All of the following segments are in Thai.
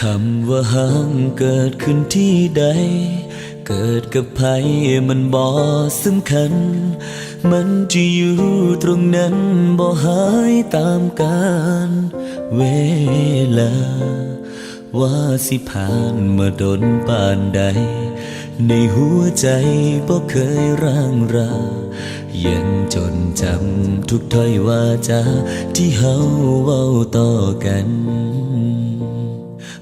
คำว่าห่างเกิดขึ้นที่ใด เกิดกับใครมันบ่สำคัญ มันจะอยู่ตรงนั้นบ่หายตามกาลเวลา ว่าสิผ่านมาดนปานใด ในหัวใจบ่เคยร่างรายังจนจำทุกถ้อยวาจาที่เฮาเว้าต่อกัน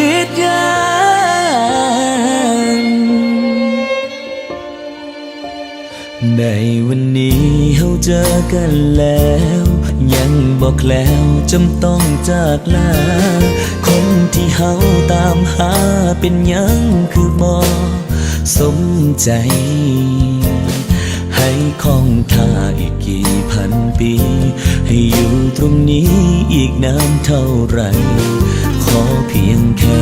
ด วันนี้เฮาเจอกันแล้ว ยังบอกแล้วจำต้องจากลา คนที่เฮาตามหาเป็นยังคือบ่สมใจ ให้คองท่าอีกกี่พันปี ให้อยู่ตรงนี้อีกนานเท่าไหรขอเพียงแค่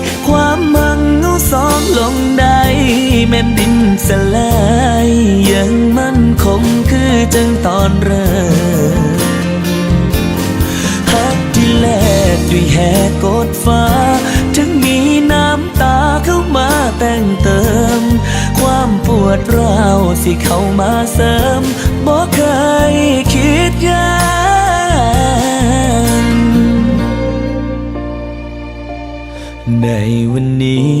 ตอนเริ่มฮักที่แลกด้วยแหกกดฟ้า ถึงมีน้ำตาเข้ามาแต่งเติม ความปวดร้าวสิเข้ามาเสริมบ่เคยคิดยังในวันนี้